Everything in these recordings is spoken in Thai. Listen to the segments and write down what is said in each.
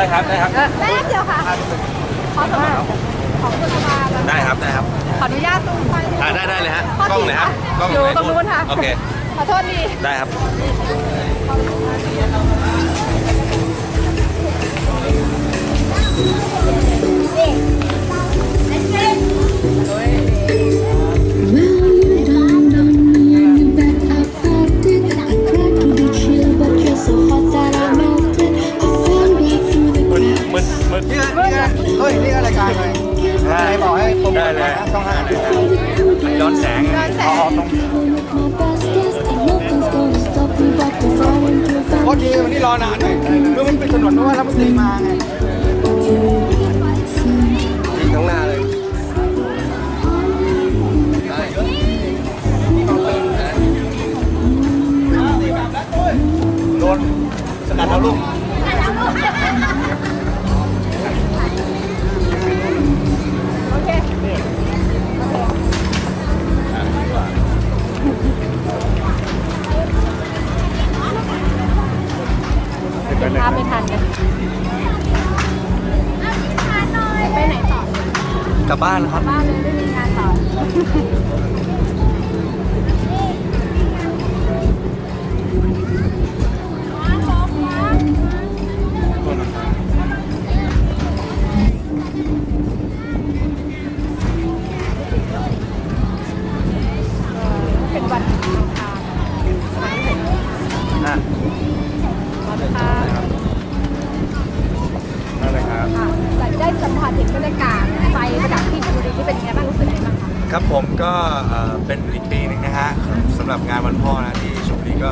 ได้ครับได้ครับแป๊บเดียวค่ะ ขอสมัครของคุณมาแล้วได้ครับได้ครับ ขออนุญาตตรงไปอ่าได้ได้เลยฮะข้อกล้องสี่ไหนครับกล้องอยู่ไหตรงนู้นค่ะ โอเค ขอโทษดี ได้ครับ นะช่องห้าย้อนแสงย้อนแสง Giving it my best guess, and nothing's gonna stop me but to fall into โคตรดีวันนี้รอนานเลยคือมันเป็นถนนเพราะว่ารัฐมนตรีมาไงยิงทั้งหน้าเลยโดนสกัดแล้วลูก ภาพไม่ทันกันไปไหนต่อกลับบ้านนะครับ บ้านเลยไม่มีงานต่อ เห็นบรรยากาศไฟประดับที่ชลบุรีที่เป็นยังไงบ้างรู้สึกยังไงบ้างคะครับผมก็เอ่อเป็นอีกปีหนึ่งนะฮะสำหรับงานวันพ่อนะที่ชลบุรีก็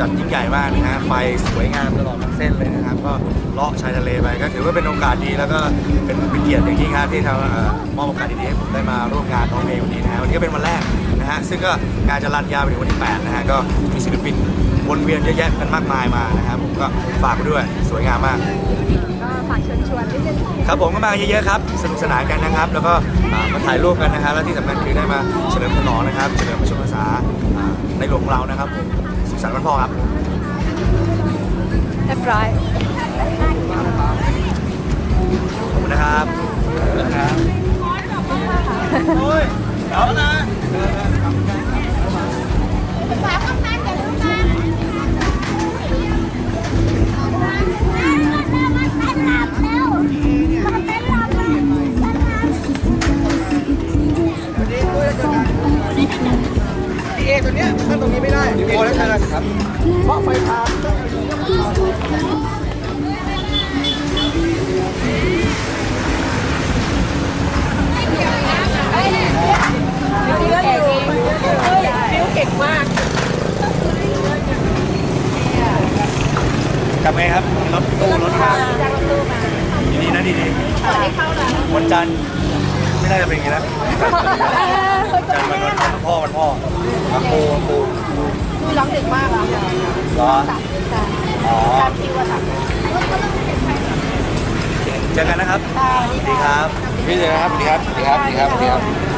จัดยิ่งใหญ่มากนะฮะไฟสวยงามตลอดทั้งเส้นเลยนะครับก็เลาะชายทะเลไปก็ถือว่าเป็นโอกาสดีแล้วก็เป็นเป็นเกียรติอย่างยิ่งครับที่ทางเอ่อมอบโอกาสดีๆให้ผมได้มาร่วมงานน้องเมย์วันนี้นะฮะวันนี้ก็เป็นวันแรกนะฮะซึ่งก็งานจะรันยาวไปถึงวันที่8นะฮะก็มีศิลปิน วนเวียนเยอะแยะกันมากมายมานะครับผมก็ฝากไปด้วยสวยงามมาก ก็ฝากเชิญชวนนิดนึงครับผมก็มาเยอะๆครับสนุกสนานกันนะครับ แล้วก็อ่ามาถ่ายรูปกันนะครับ แล้วที่สำคัญคือได้มาเฉลิมฉลองนะครับเฉลิมพระชนมพรรษาอ่าในหลวงของเรานะครับผมสุขสันต์วันพ่อครับ เรียบร้อย ตัวเนี้ยถ้าตรงนี้ไม่ได้โอ้แล้วใช่เลยครับเพราะไฟพาฟิวเก่งมากกลับไงครับรถตู้รถมาดีๆนะดีดีวๆวันจันทร์ไม่น่าจะเป็นอย่างนี้นะ จันทร์มันวันพ่อวันพ่อวันปูวันปูคือร้องดึกมากอะเหรอสามเดือนจ้ะอ๋อตามคิวอะค่ะเจอกันนะครับสวัสดีครับพี่เจอครับสวัสดีครับสวัสดีครับสวัสดีครับ